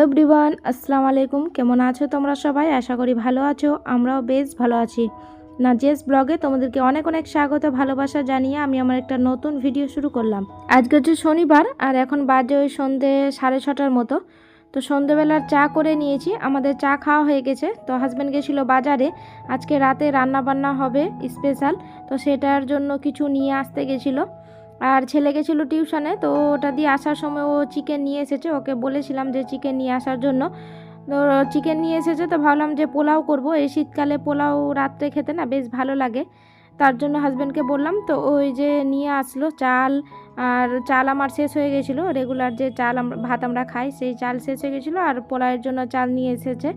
Hello ব্রিওয়ান আসসালামু আলাইকুম। কেমন আছো তোমরা সবাই? আশা করি ভালো আছো, আমরাও বেশ ভালো আছি। নাজিয়াস ব্লগে তোমাদেরকে অনেক অনেক স্বাগত, ভালোবাসা জানিয়ে আমি আমার একটা নতুন ভিডিও শুরু করলাম। আজকে হচ্ছে শনিবার, আর এখন বাজে ওই সন্ধে সাড়ে ছটার মতো। তো সন্ধেবেলার চা করে নিয়েছি, আমাদের চা খাওয়া হয়ে গেছে। তো হাজব্যান্ড গেছিল বাজারে, আজকে রাতে রান্না বান্না হবে স্পেশাল তো সেটার জন্য কিছু নিয়ে আসতে গেছিল। আর ছেলে গেছিল টিউশনে, তো ওটা দিয়ে আসার সময় ও চিকেন নিয়ে এসেছে। ওকে বলেছিলাম যে চিকেন নিয়ে আসার জন্য। তো চিকেন নিয়ে এসেছে, তো ভাবলাম যে পোলাও করব। এই শীতকালে পোলাও রাত্রে খেতে না বেশ ভালো লাগে। তার জন্য হাজব্যান্ডকে বললাম, তো ওই যে নিয়ে আসলো চাল, আর চাল আমার শেষ হয়ে গেছিল। রেগুলার যে চাল আমরা, ভাত আমরা খাই, সেই চাল শেষ হয়ে গেছিল, আর পোলাওয়ের জন্য চাল নিয়ে এসেছে।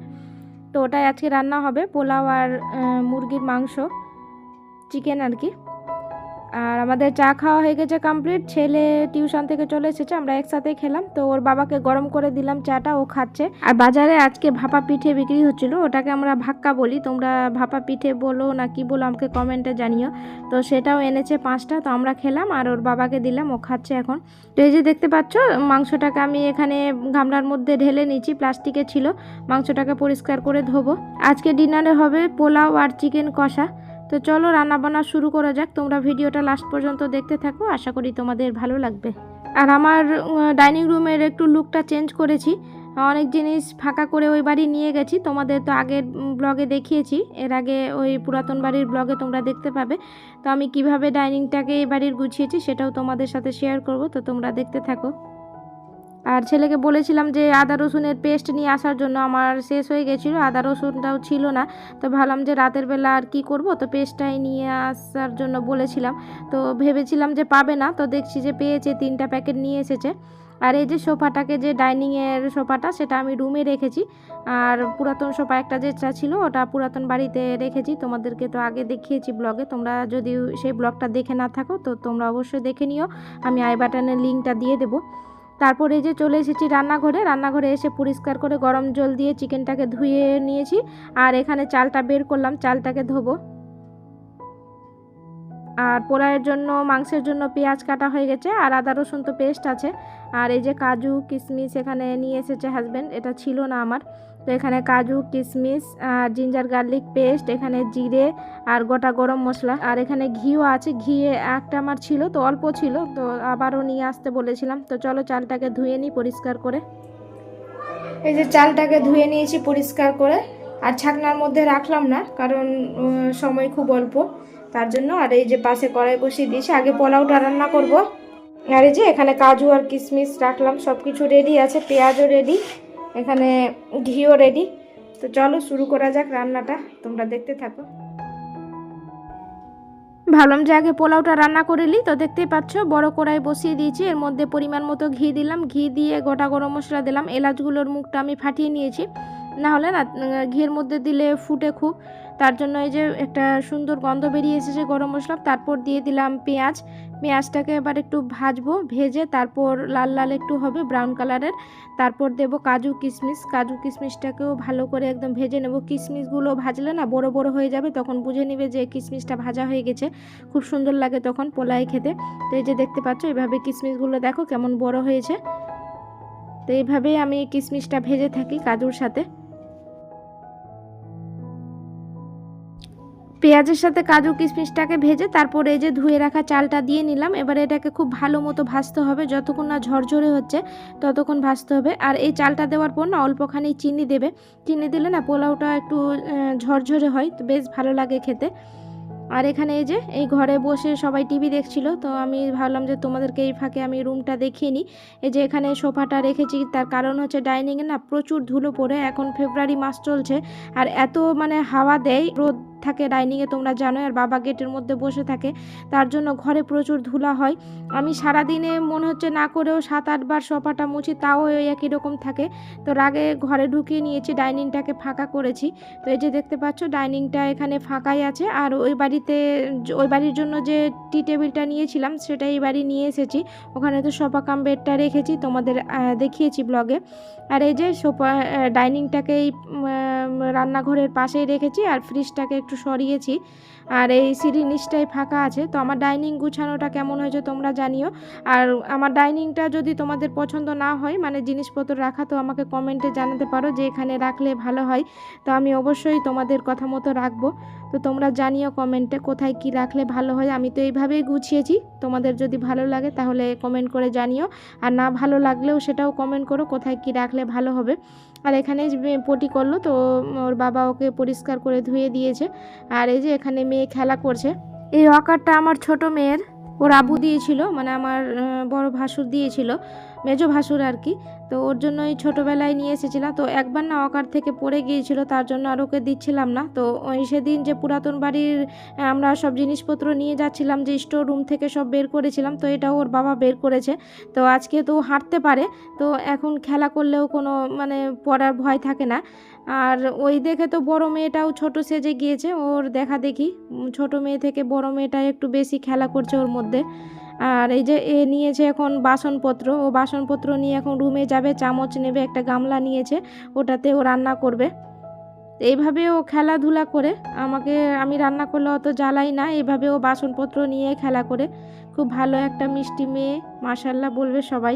তো ওটাই আজকে রান্না হবে, পোলাও আর মুরগির মাংস চিকেন আর কি। আর আমাদের চা খাওয়া হয়ে গেছে কমপ্লিট ছেলে টিউশন থেকে চলে এসেছে, আমরা একসাথে খেলাম। তো ওর বাবাকে গরম করে দিলাম চাটা, ও খাচ্ছে। আর বাজারে আজকে ভাপা পিঠে বিক্রি হচ্ছিল, ওটাকে আমরা ভাক্কা বলি। তোমরা ভাপা পিঠে বলো না কি বলো আমাকে কমেন্টে জানিও। তো সেটাও এনেছে পাঁচটা, তো আমরা খেলাম আর ওর বাবাকে দিলাম, ও খাচ্ছে এখন। তো এই যে দেখতে পাচ্ছ, মাংসটাকে আমি এখানে গামলার মধ্যে ঢেলে নিয়েছি, প্লাস্টিকে ছিল। মাংসটাকে পরিষ্কার করে ধোবো। আজকে ডিনারে হবে পোলাও আর চিকেন কষা। তো চলো রান্নাবান্না শুরু করা যাক। তোমরা ভিডিওটা লাস্ট পর্যন্ত দেখতে থাকো, আশা করি তোমাদের ভালো লাগবে। আর আমার ডাইনিং রুমের একটু লুকটা চেঞ্জ করেছি। অনেক জিনিস ফাঁকা করে ওই বাড়ি নিয়ে গেছি। তোমাদের তো আগের ব্লগে দেখিয়েছি। এর আগে ওই পুরাতন বাড়ির ব্লগে তোমরা দেখতে পাবে। তো আমি কীভাবে ডাইনিংটাকে এই বাড়ির গুছিয়েছি সেটাও তোমাদের সাথে শেয়ার করব। তো তোমরা দেখতে থাকো। আর ছেলেকে বলেছিলাম যে আদা রসুনের পেস্ট নিয়ে আসার জন্য আমার শেষ হয়ে গেছিল, আদা রসুনটাও ছিল না। তো ভাবলাম যে রাতের বেলা আর কি করব? তো পেস্টটাই নিয়ে আসার জন্য বলেছিলাম। তো ভেবেছিলাম যে পাবে না, তো দেখছি যে পেয়েছে, তিনটা প্যাকেট নিয়ে এসেছে। আর এই যে সোফাটাকে যে ডাইনিংয়ের সোফাটা, সেটা আমি রুমে রেখেছি। আর পুরাতন সোফা একটা যেটা ছিল, ওটা পুরাতন বাড়িতে রেখেছি। তোমাদেরকে তো আগে দেখিয়েছি ব্লগে। তোমরা যদি সেই ব্লগটা দেখে না থাকো, তো তোমরা অবশ্যই দেখে নিও। আমি আই বাটনের লিঙ্কটা দিয়ে দেবো। তারপরে যে চলে এসেছি রান্নাঘরে। রান্নাঘরে এসে পরিষ্কার করে গরম জল দিয়ে চিকেনটাকে ধুয়ে নিয়েছি। আর এখানে চালটা বের করলাম, চালটাকে ধোবো। আর পোলায়ের জন্য, মাংসের জন্য পেঁয়াজ কাটা হয়ে গেছে আর আদা, রসুন তো পেস্ট আছে। আর এই যে কাজু কিশমিশ এখানে নিয়ে এসেছে হাজব্যান্ড এটা ছিল না আমার। তো এখানে কাজু কিশমিশ আর জিঞ্জার, গার্লিক পেস্ট, এখানে জিরে আর গোটা গরম মশলা। আর এখানে ঘিও আছে ঘি একটা আমার ছিল, তো অল্প ছিল, তো আবারও নিয়ে আসতে বলেছিলাম। তো চলো চালটাকে ধুয়ে নিই পরিষ্কার করে। এই যে চালটাকে ধুয়ে নিয়েছি পরিষ্কার করে। আর ছাকনার মধ্যে রাখলাম না, কারণ সময় খুব অল্প। তার জন্য আর এই যে পাশে কড়াই বসিয়ে দিয়েছি, আগে পোলাওটা রান্না করব। আর এই যে এখানে কাজু আর কিশমিশ রাখলাম সব কিছু রেডি আছে, পেঁয়াজও রেডি এখানে ঘিও রেডি তো চলো শুরু করা যাক রান্নাটা, তোমরা দেখতে থাকো। ভাবলাম যে আগে পোলাওটা রান্না করে নিই তো দেখতেই পাচ্ছ বড় কড়াই বসিয়ে দিয়েছি, এর মধ্যে পরিমাণ মতো ঘি দিলাম, ঘি দিয়ে গোটা গরম মশলা দিলাম, এলাচগুলোর মুখটা আমি ফাটিয়ে নিয়েছি। না হলে না ঘিয়ের মধ্যে দিলে ফুটে খুব। তার জন্য এই যে একটা সুন্দর গন্ধ বেরিয়ে এসেছে গরম মশলা, তারপর দিয়ে দিলাম পেঁয়াজ। পেঁয়াজটাকে এবার একটু ভাজবো, ভেজে তারপর লাল লাল একটু হবে ব্রাউন কালারের তারপর দেব কাজু কিশমিশ, কাজু কিশমিশটাকেও ভালো করে একদম ভেজে নেব। কিশমিশগুলো ভাজলে না বড় বড় হয়ে যাবে, তখন বুঝে নিবে যে কিশমিশটা ভাজা হয়ে গেছে। খুব সুন্দর লাগে তখন পোলায় খেতে। তো এই যে দেখতে পাচ্ছ এইভাবে কিশমিশগুলো দেখো কেমন বড় হয়েছে। তো এইভাবেই আমি কিশমিশটা ভেজে থাকি কাজুর সাথে। পেঁয়াজের সাথে কাজু কিশমিশটাকে ভেজে তারপরে এই যে ধুয়ে রাখা চালটা দিয়ে নিলাম। এবার এটাকে খুব ভালো মতো ভাজতে হবে। যতক্ষণ না ঝরঝরে হচ্ছে, ততক্ষণ ভাজতে হবে। আর এই চালটা দেওয়ার পর না অল্পখানি চিনি দেবে। চিনি দিলে না পোলাওটা একটু ঝরঝরে হয়। তো বেশ ভালো লাগে খেতে। আর এখানে এই যে, এই ঘরে বসে সবাই টিভি দেখছিল। তো আমি ভাবলাম যে তোমাদেরকে এই ফাঁকে আমি রুমটা দেখিয়ে নিই। এই যে এখানে সোফাটা রেখেছি। তার কারণ হচ্ছে ডাইনিংয়ে না প্রচুর ধুলো পড়ে। এখন ফেব্রুয়ারি মাস চলছে। আর এত মানে হাওয়া দেয়, রোদ থাকে, ডাইনিংয়ে তোমরা জানো আর বাবা গেটের মধ্যে বসে থাকে। তার জন্য ঘরে প্রচুর ধুলা হয়। আমি সারাদিনে মনে হচ্ছে না করেও সাত আটবার সোফাটা মুছি, তাও ওই একই রকম থাকে। তো রাগে ঘরে ঢুকিয়ে নিয়েছি, ডাইনিংটাকে ফাঁকা করেছি। তো এই যে দেখতে পাচ্ছ, ডাইনিংটা এখানে ফাঁকাই আছে। আর ওই বাড়িতে, ওই বাড়ির জন্য যে টি টেবিলটা নিয়েছিলাম, সেটা এই বাড়ি নিয়ে এসেছি। ওখানে তো সোফা কাম বেডটা রেখেছি, তোমাদের দেখিয়েছি ব্লগে। আর এই যে সোফা ডাইনিংটাকে এই রান্নাঘরের পাশেই রেখেছি আর ফ্রিজটাকে একটু সরিয়েছি। আর এই সিঁড়ির নিচটাই ফাঁকা আছে। তো আমার ডাইনিং গুছানোটা কেমন হয়েছে তোমরা জানিও। আর আমার ডাইনিংটা যদি তোমাদের পছন্দ না হয় মানে জিনিসপত্র রাখা, তো আমাকে কমেন্টে জানাতে পারো যে এখানে রাখলে ভালো হয়। তো আমি অবশ্যই তোমাদের কথা মতো রাখব। তো তোমরা জানিও কমেন্টে কোথায় কি রাখলে ভালো হয়। আমি তো এইভাবেই গুছিয়েছি। তোমাদের যদি ভালো লাগে তাহলে কমেন্ট করে জানিও। আর না ভালো লাগলেও সেটাও কমেন্ট করো কোথায় কি রাখলে ভালো হবে। আর এখানে পটি করল তো ওর বাবা ওকে পরিষ্কার করে ধুয়ে দিয়েছে। আর এই যে এখানে মেয়ে খেলা করছে। এই অকারটা আমার ছোট মেয়ের। ওর আবু দিয়েছিল মানে আমার বড় ভাসুর দিয়েছিল। মেজো ভাসুর আর কি। তো ওর জন্য এই ছোটোবেলায় নিয়ে এসেছিলাম। তো একবার না অকার থেকে পড়ে গিয়েছিল, তার জন্য আর ওকে দিচ্ছিলাম না। তো ওই সেদিন যে পুরাতন বাড়ির আমরা সব জিনিসপত্র নিয়ে যাচ্ছিলাম, যে স্টোর রুম থেকে সব বের করেছিলাম, তো এটাও ওর বাবা বের করেছে। তো আজকে তো হাঁটতে পারে, তো এখন খেলা করলেও কোনো মানে পড়ার ভয় থাকে না। আর ওই দেখে তো বড় মেয়েটাও ছোট সেজে গিয়েছে, ওর দেখা দেখি। ছোট মেয়ে থেকে বড় মেয়েটা একটু বেশি খেলা করছে ওর মধ্যে। আর এই যে এ নিয়েছে এখন বাসনপত্র, ও বাসনপত্র নিয়ে এখন রুমে যাবে, চামচ নেবে, একটা গামলা নিয়েছে, ওটাতে ও রান্না করবে। এইভাবে ও খেলাধুলা করে, আমাকে আমি রান্না করলে অত জ্বালাই না, এইভাবে ও বাসনপত্র নিয়ে খেলা করে। খুব ভালো একটা মিষ্টি মেয়ে মাসাল্লাহ বলবে সবাই।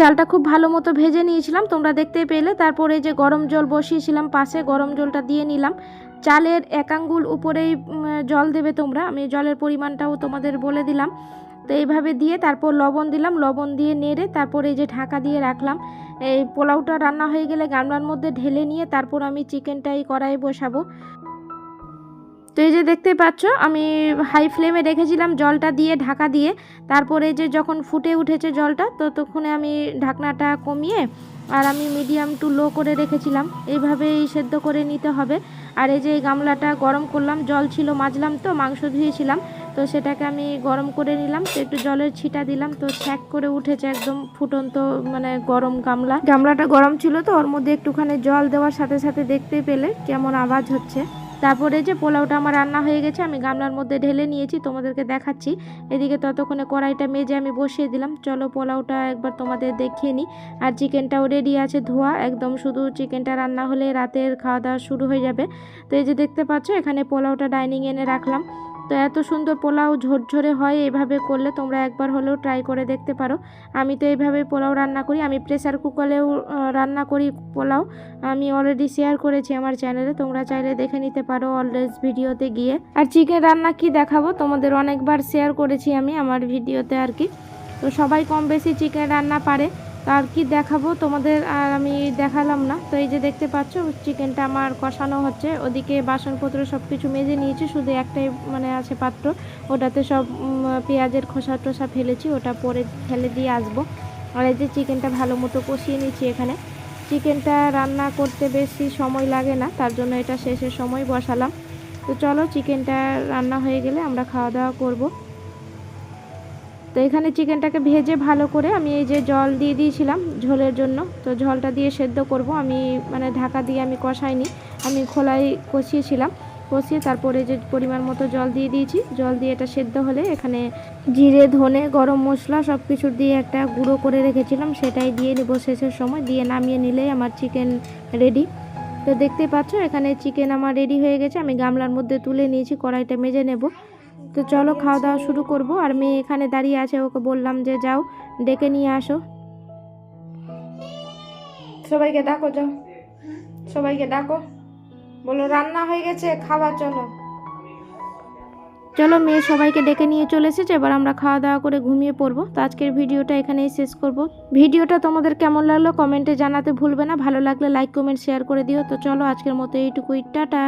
চালটা খুব ভালো মতো ভেজে নিয়েছিলাম। তোমরা দেখতে পেলে। তারপরে যে গরম জল বসিয়েছিলাম, পাশে গরম জলটা দিয়ে নিলাম। চালের এক আঙ্গুল উপরেই জল দেবে তোমরা। আমি জলের পরিমাণটাও তোমাদের বলে দিলাম। তো এইভাবে দিয়ে তারপর লবণ দিলাম। লবণ দিয়ে নেড়ে তারপর এই যে ঢাকা দিয়ে রাখলাম। এই পোলাওটা রান্না হয়ে গেলে গামলার মধ্যে ঢেলে নিয়ে তারপর আমি চিকেনটা এই কড়াই বসাবো। তো এই যে দেখতে পাচ্ছ, আমি হাই ফ্লেমে রেখেছিলাম জলটা দিয়ে, ঢাকা দিয়ে। তারপরে যে যখন ফুটে উঠেছে জলটা, তো তখন আমি ঢাকনাটা কমিয়ে আর আমি মিডিয়াম টু লো করে রেখেছিলাম। এইভাবেই সেদ্ধ করে নিতে হবে। আর এই যে এই গামলাটা গরম করলাম, জল ছিল মাজলাম তো, মাংস ধুয়েছিলাম। তো সেটাকে আমি গরম করে নিলাম, তো একটু জলের ছিটা দিলাম, তো ছ্যাক করে উঠেছে একদম ফুটন্ত মানে গরম গামলা। গামলাটা গরম ছিল তো, ওর মধ্যে একটুখানি জল দেওয়ার সাথে সাথে দেখতে পেলে কেমন আওয়াজ হচ্ছে। তারপরে যে পোলাওটা আমার রান্না হয়ে গেছে, আমি গামলার মধ্যে ঢেলে নিয়েছি, তোমাদেরকে দেখাচ্ছি। এদিকে ততক্ষণে কড়াইটা মেজে আমি বসিয়ে দিলাম। চলো পোলাওটা একবার তোমাদের দেখিয়ে নিই। আর চিকেনটাও রেডি আছে ধোয়া, একদম শুধু চিকেনটা রান্না হলে রাতের খাওয়া দাওয়া শুরু হয়ে যাবে। তো এই যে দেখতে পাচ্ছ, এখানে পোলাওটা ডাইনিং এনে রাখলাম। তো এত সুন্দর পোলাও ঝরঝরে হয় এইভাবে করলে তোমরা একবার হলেও ট্রাই করে দেখতে পারো। আমি তো এইভাবে পোলাও রান্না করি, আমি প্রেসার কুকারেও রান্না করি পোলাও। আমি অলরেডি শেয়ার করেছি আমার চ্যানেলে তোমরা চাইলে দেখে নিতে পারো অলরেজ ভিডিওতে গিয়ে। আর চিকেন রান্না কি দেখাবো? তোমাদের অনেকবার শেয়ার করেছি আমি আমার ভিডিওতে আর কি। তো সবাই কম বেশি চিকেন রান্না পারে। আর কি দেখাবো? তোমাদের আর আমি দেখালাম না। তো এই যে দেখতে পাচ্ছ, চিকেনটা আমার কষানো হচ্ছে। ওদিকে বাসনপত্র সব কিছু মেজে নিয়েছি, শুধু একটাই মানে আছে পাত্র। ওটাতে সব পেঁয়াজের খোসা টোসা ফেলেছি, ওটা পরে ফেলে দিয়ে আসব। আর এই যে চিকেনটা ভালো মতো কষিয়ে নিচ্ছি এখানে। চিকেনটা রান্না করতে বেশি সময় লাগে না, তার জন্য এটা শেষের সময় বসালাম। তো চলো, চিকেনটা রান্না হয়ে গেলে আমরা খাওয়া দাওয়া করব। তো এখানে চিকেনটাকে ভেজে ভালো করে আমি এই যে জল দিয়ে দিয়েছিলাম ঝোলের জন্য, তো ঝোলটা দিয়ে সেদ্ধ করব। আমি মানে ঢাকা দিয়ে আমি কষাইনি, আমি খোলাই কষিয়েছিলাম। কষিয়ে তারপরে যে পরিমাণ মতো জল দিয়ে দিয়েছি, জল দিয়ে এটা সেদ্ধ হলে এখানে জিরে, ধনে, গরম মশলা সব কিছু দিয়ে একটা গুঁড়ো করে রেখেছিলাম, সেটাই দিয়ে নেব শেষের সময়, দিয়ে নামিয়ে নিলেই আমার চিকেন রেডি। তো দেখতে পাচ্ছ এখানে চিকেন আমার রেডি হয়ে গেছে, আমি গামলার মধ্যে তুলে নিয়েছি, কড়াইটা মেজে নেব। তো চলো খাওয়া দাওয়া শুরু করব। আর মেয়ে এখানে দাঁড়িয়ে আছে, ওকে বললাম যে যাও, ডেকে নিয়ে আসো। সবাইকে ডাকো, যাও। সবাইকে ডাকো। বলো, রান্না হয়ে গেছে খাওয়া চলো। চলো, মেয়ে সবাইকে ডেকে নিয়ে চলে এসেছে, এবার আমরা খাওয়া দাওয়া করে ঘুমিয়ে পড়ব। তো আজকের ভিডিওটা এখানেই শেষ করব। ভিডিওটা তোমাদের কেমন লাগল কমেন্টে জানাতে ভুলবে না। ভালো লাগলে লাইক, কমেন্ট, শেয়ার করে দিও। তো চলো, আজকের মতো এইটুকুই। টাটা।